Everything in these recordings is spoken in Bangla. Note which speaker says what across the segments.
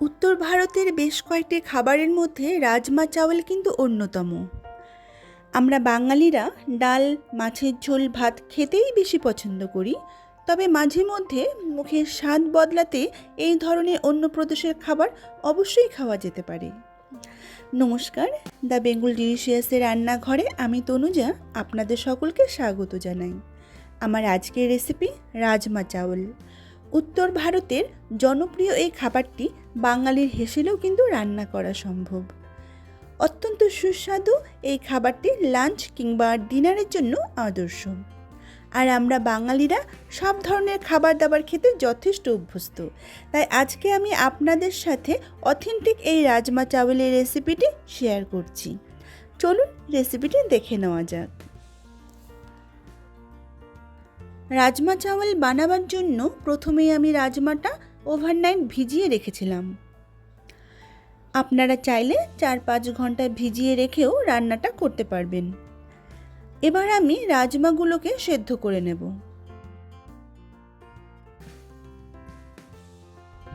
Speaker 1: উত্তর ভারতের বেশ কয়েকটি খাবারের মধ্যে রাজমা চাওয়াল কিন্তু অন্যতম। আমরা বাঙালিরা ডাল, মাছের ঝোল, ভাত খেতেই বেশি পছন্দ করি, তবে মাঝে মধ্যে মুখের স্বাদ বদলাতে এই ধরনের অন্য প্রদেশের খাবার অবশ্যই খাওয়া যেতে পারে। নমস্কার, দ্য বেঙ্গল ডিলিশিয়াসের রান্নাঘরে আমি তনুজা, আপনাদের সকলকে স্বাগত জানাই। আমার আজকের রেসিপি রাজমা চাওয়াল উত্তর ভারতের জনপ্রিয় এই খাবারটি বাঙালির হেসেলেও কিন্তু রান্না করা সম্ভব। অত্যন্ত সুস্বাদু এই খাবারটি লাঞ্চ কিংবা ডিনারের জন্য আদর্শ। আর আমরা বাঙালিরা সব ধরনের খাবার দাবার খেতে যথেষ্ট অভ্যস্ত। তাই আজকে আমি আপনাদের সাথে অথেন্টিক এই রাজমা চাউলের রেসিপিটি শেয়ার করছি। চলুন রেসিপিটি দেখে নেওয়া যাক। রাজমা চাওয়াল বানাবার জন্য প্রথমেই আমি রাজমাটা ওভারনাইট ভিজিয়ে রেখেছিলাম। আপনারা চাইলে চার পাঁচ ঘণ্টা ভিজিয়ে রেখেও রান্নাটা করতে পারবেন। এবার আমি রাজমাগুলোকে সেদ্ধ করে নেব।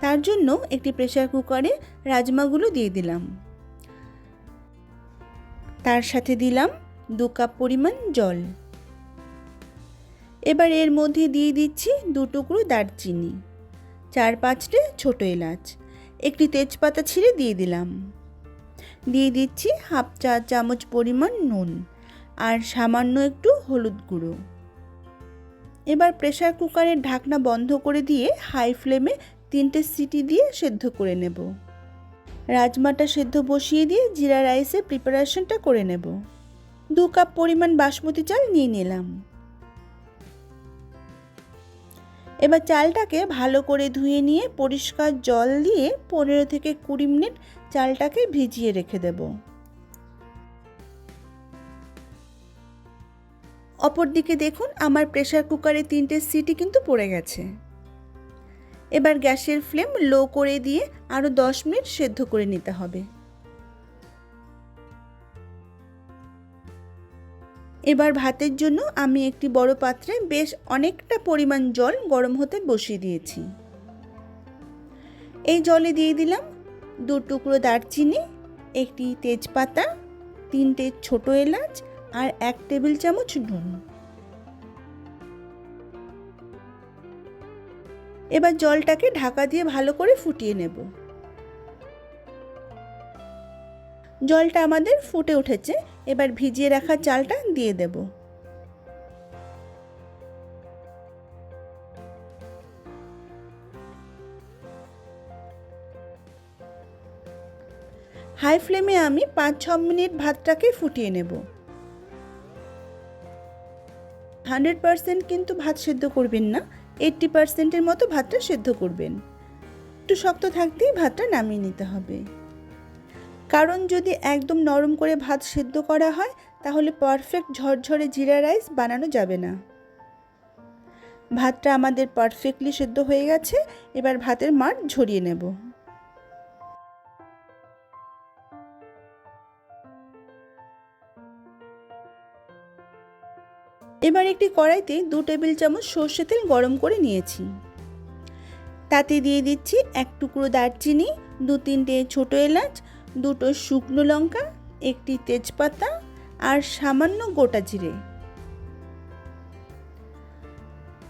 Speaker 1: তার জন্য একটি প্রেসার কুকারে রাজমাগুলো দিয়ে দিলাম। তার সাথে দিলাম দু কাপ পরিমাণ জল। এবার এর মধ্যে দিয়ে দিচ্ছি দু টুকরো দারচিনি, চার পাঁচটে ছোট এলাচ, একটি তেজপাতা ছিঁড়ে দিয়ে দিলাম। দিয়ে দিচ্ছি হাফ চা চামচ পরিমাণ নুন আর সামান্য একটু হলুদ গুঁড়ো। এবার প্রেসার কুকারের ঢাকনা বন্ধ করে দিয়ে হাই ফ্লেমে তিনটে সিটি দিয়ে সেদ্ধ করে নেব। রাজমাটা সেদ্ধ বসিয়ে দিয়ে জিরা রাইসের প্রিপারেশনটা করে নেব। দু কাপ পরিমাণ বাসমতি চাল নিয়ে নিলাম। এবার চালটাকে ভালো করে ধুয়ে নিয়ে পরিষ্কার জল দিয়ে পনেরো থেকে কুড়ি মিনিট চালটাকে ভিজিয়ে রেখে দেব। অপরদিকে দেখুন, আমার প্রেসার কুকারে তিনটে সিটি কিন্তু পড়ে গেছে। এবার গ্যাসের ফ্লেম লো করে দিয়ে আরও দশ মিনিট সেদ্ধ করে নিতে হবে। এবার ভাতের জন্য আমি একটি বড় পাত্রে বেশ অনেকটা পরিমাণ জল গরম হতে বসিয়ে দিয়েছি। এই জলে দিয়ে দিলাম দু টুকরো দারচিনি, একটি তেজপাতা, তিনটে ছোট এলাচ আর এক টেবিল চামচ নুন। এবার জলটাকে ঢাকা দিয়ে ভালো করে ফুটিয়ে নেব। জলটা আমাদের ফুটে উঠেছে এবার ভিজিয়ে রাখা চালটা দিয়ে দেব। হাই ফ্লেমে আমি পাঁচ ছ মিনিট ভাতটাকে ফুটিয়ে নেব। হান্ড্রেড পারসেন্ট কিন্তু ভাত সেদ্ধ করবেন না, এইট্টি পারসেন্টের মতো ভাতটা সেদ্ধ করবেন। একটু শক্ত থাকতেই ভাতটা নামিয়ে নিতে হবে। কারণ যদি একদম নরম করে ভাত সেদ্ধ করা হয়, তাহলে পারফেক্ট ঝরঝরে জিরা রাইস বানানো যাবে না। ভাতটা আমাদের পারফেক্টলি সেদ্ধ হয়ে গেছে, এবার ভাতের মার ঝরিয়ে নেব। এবার একটি কড়াইতে দু টেবিল চামচ সর্ষে তেল গরম করে নিয়েছি। তাতে দিয়ে দিচ্ছি এক টুকরো দারচিনি, দু তিনটে ছোটো এলাচ দুটো শুকনো লঙ্কা, একটি তেজপাতা আর সামান্য গোটা জিরে।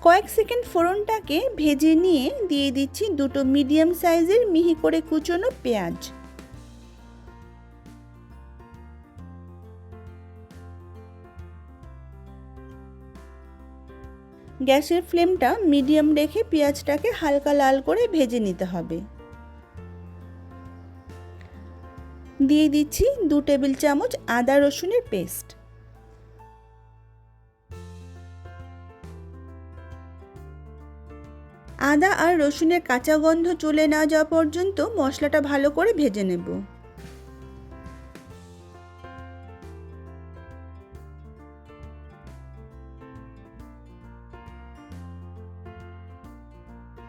Speaker 1: কয়েক সেকেন্ড ফোড়নটাকে ভেজে নিয়ে দিয়ে দিচ্ছি দুটো মিডিয়াম সাইজের মিহি করে কুচোনো পেঁয়াজ। গ্যাসের ফ্লেমটা মিডিয়াম রেখে পেঁয়াজটাকে হালকা লাল করে ভেজে নিতে হবে। দিয়ে দিচ্ছি দু টেবিল চামচ আদা রসুনের পেস্ট। আদা আর রসুনের কাঁচা গন্ধ চলে না যাওয়া পর্যন্ত মশলাটা ভালো করে ভেজে নেব।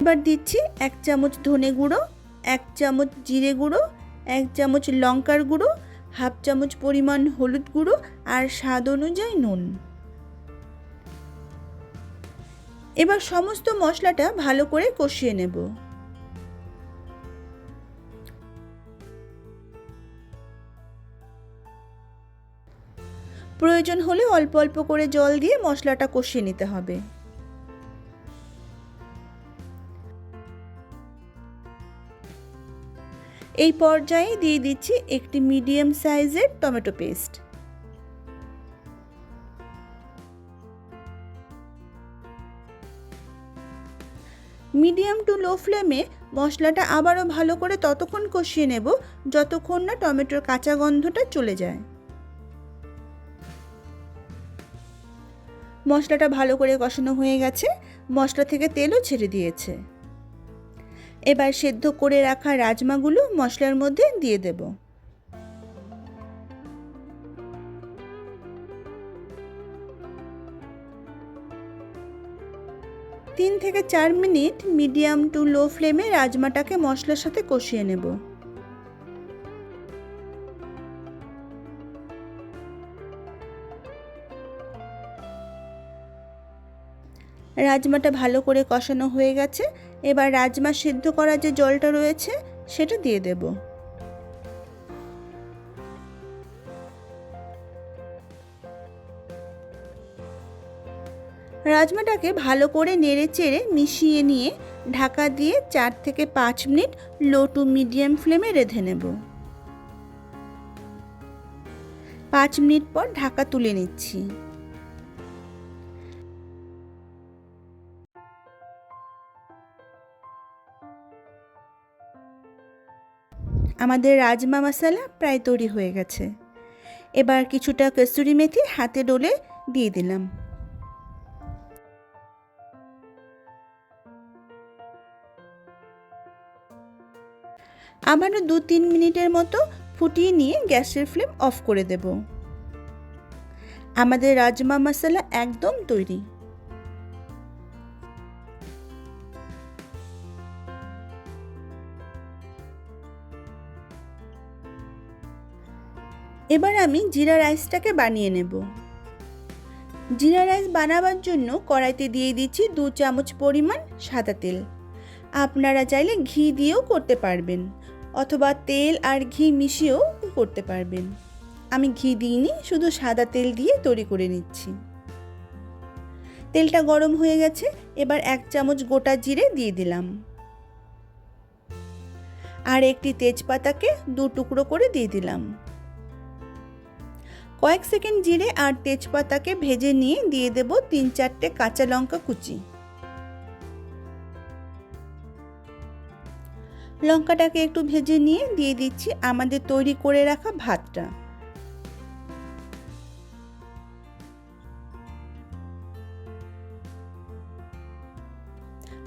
Speaker 1: এবার দিচ্ছি এক চামচ ধনে গুঁড়ো, এক চামচ জিরে গুঁড়ো এক চামচ লঙ্কার গুঁড়ো, হাফ চামচ পরিমাণ হলুদ গুঁড়ো আর স্বাদ অনুযায়ী নুন। এবার সমস্ত মশলাটা ভালো করে কষিয়ে নেব। প্রয়োজন হলে অল্প অল্প করে জল দিয়ে মশলাটা কষিয়ে নিতে হবে। এই পর্যায়ে দিয়ে দিচ্ছি একটি মিডিয়াম সাইজের tomato paste. Medium to low ফ্লেমে মশলাটা আবারও ভালো করে ততক্ষণ কষিয়ে নেব, যতক্ষণ না টমেটোর কাঁচা গন্ধটা চলে যায়। মশলাটা ভালো করে কষানো হয়ে গেছে, মশলা থেকে তেলও ছেড়ে দিয়েছে। এবার সেদ্ধ করে রাখা রাজমাগুলো মশলার মধ্যে দিয়ে দেব। তিন থেকে চার মিনিট মিডিয়াম টু লো ফ্লেমে রাজমাটাকে মশলার সাথে কষিয়ে নেব। রাজমাটা ভালো করে কষানো হয়ে গেছে। এবার রাজমা সিদ্ধ করা যে জলটা রয়েছে, সেটা দিয়ে দেব। রাজমাটাকে ভালো করে নেড়ে চেড়ে মিশিয়ে নিয়ে ঢাকা দিয়ে চার থেকে পাঁচ মিনিট লো টু মিডিয়াম ফ্লেমে রেঁধে নেব। পাঁচ মিনিট পর ঢাকা তুলে নিচ্ছি। আমাদের রাজমা মশলা প্রায় তৈরি হয়ে গেছে। এবার কিছুটা কস্তুরি মেথি হাতে ডলে দিয়ে দিলাম। আবারও দু তিন মিনিটের মতো ফুটিয়ে নিয়ে গ্যাসের ফ্লেম অফ করে দেব। আমাদের রাজমা মশলা একদম তৈরি। এবার আমি জিরা রাইসটাকে বানিয়ে নেব। জিরা রাইস বানাবার জন্য কড়াইতে দিয়ে দিচ্ছি দু চামচ পরিমাণ সাদা তেল। আপনারা চাইলে ঘি দিয়েও করতে পারবেন, অথবা তেল আর ঘি মিশিয়েও করতে পারবেন। আমি ঘি দিইনি, শুধু সাদা তেল দিয়ে তৈরি করে নিচ্ছি। তেলটা গরম হয়ে গেছে, এবার এক চামচ গোটা জিরে দিয়ে দিলাম। আর একটি তেজপাতাকে দু টুকরো করে দিয়ে দিলাম। কয়েক সেকেন্ড জিরে আর তেজপাতাকে ভেজে নিয়ে দিয়ে দেব তিন চারটে কাঁচা লঙ্কা কুচি। লঙ্কাটাকে একটু ভেজে নিয়ে দিয়ে দিচ্ছি আমাদের তৈরি করে রাখা ভাতটা।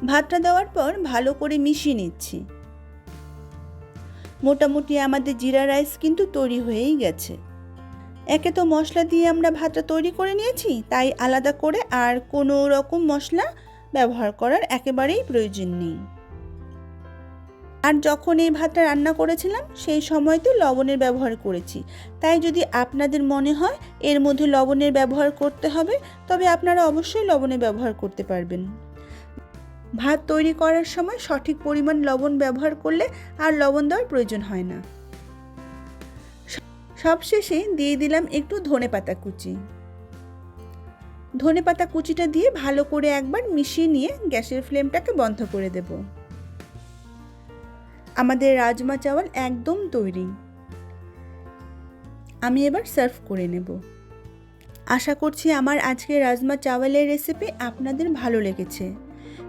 Speaker 1: ভাতটা দেওয়ার পর ভালো করে মিশিয়ে নিচ্ছি। মোটামুটি আমাদের জিরা রাইস কিন্তু তৈরি হয়েই গেছে। একে তো মশলা দিয়ে আমরা ভাতটা তৈরি করে নিয়েছি, তাই আলাদা করে আর কোনো রকম মশলা ব্যবহার করার একেবারেই প্রয়োজন নেই। আর যখন এই ভাতটা রান্না করেছিলাম, সেই সময় তো লবণের ব্যবহার করেছি। তাই যদি আপনাদের মনে হয় এর মধ্যে লবণের ব্যবহার করতে হবে, তবে আপনারা অবশ্যই লবণের ব্যবহার করতে পারবেন। ভাত তৈরি করার সময় সঠিক পরিমাণ লবণ ব্যবহার করলে আর লবণ দেওয়ার প্রয়োজন হয় না। সবশেষে দিয়ে দিলাম একটু ধনে পাতা কুচি। ধনে পাতা কুচিটা দিয়ে ভালো করে একবার মিশিয়ে নিয়ে গ্যাসের ফ্লেমটাকে বন্ধ করে দেব। আমাদের রাজমা চাওয়াল একদম তৈরি। আমি এবার সার্ভ করে নেব। আশা করছি আমার আজকে রাজমা চাওয়ালের রেসিপি আপনাদের ভালো লেগেছে।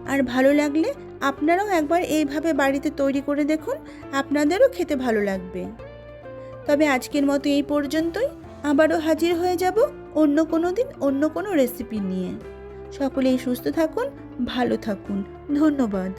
Speaker 1: আর ভালো লাগলে আপনারাও একবার এইভাবে বাড়িতে তৈরি করে দেখুন, আপনাদেরও খেতে ভালো লাগবে। তবে আজকের মতো এই পর্যন্তই। আবারও হাজির হয়ে যাব অন্য কোনো দিন, অন্য কোনো রেসিপি নিয়ে। সকলেই সুস্থ থাকুন, ভালো থাকুন। ধন্যবাদ।